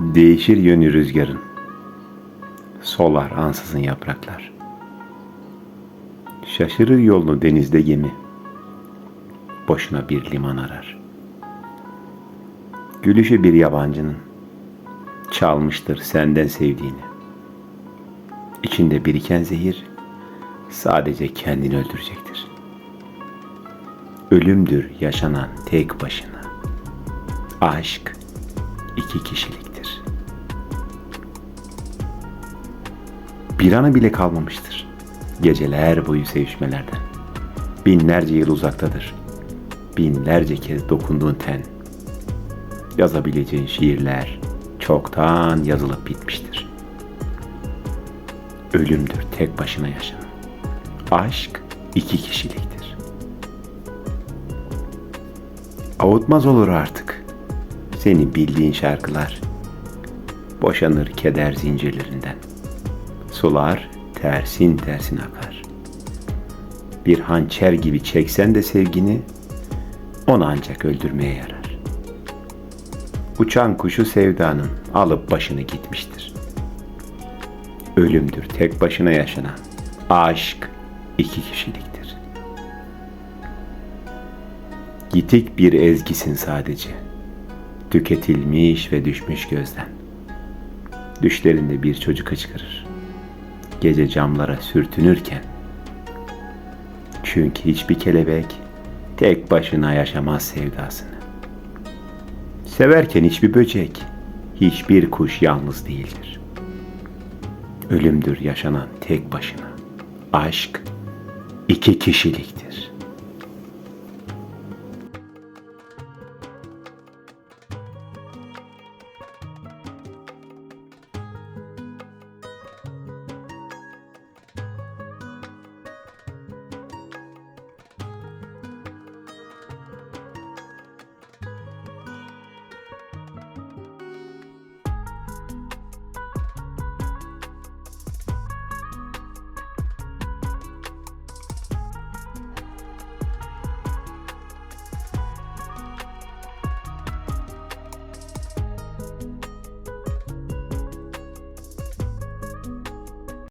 Değişir yönü rüzgarın. Solar ansızın yapraklar. Şaşırır yolunu denizde gemi. Boşuna bir liman arar. Gülüşü bir yabancının. Çalmıştır senden sevdiğini. İçinde biriken zehir sadece kendini öldürecektir. Ölümdür yaşanan tek başına. Aşk iki kişiliktir. Bir anı bile kalmamıştır. Geceler boyu sevişmelerden. Binlerce yıl uzaktadır. Binlerce kez dokunduğun ten. Yazabileceğin şiirler çoktan yazılıp bitmiştir. Ölümdür tek başına yaşanan. Aşk iki kişiliktir. Avutmaz olur artık. Seni bildiğin şarkılar. Boşanır keder zincirlerinden. Sular tersin tersin akar. Bir hançer gibi çeksen de sevgini, onu ancak öldürmeye yarar. Uçan kuşu sevdanın alıp başını gitmiştir. Ölümdür tek başına yaşanan. Aşk iki kişiliktir. Yitik bir ezgisin sadece. Tüketilmiş ve düşmüş gözden. Düşlerinde bir çocuk hıçkırır. Gece camlara sürtünürken. Çünkü hiçbir kelebek tek başına yaşamaz sevdasını. Severken hiçbir böcek, hiçbir kuş yalnız değildir. Ölümdür yaşanan tek başına. Aşk iki kişiliktir.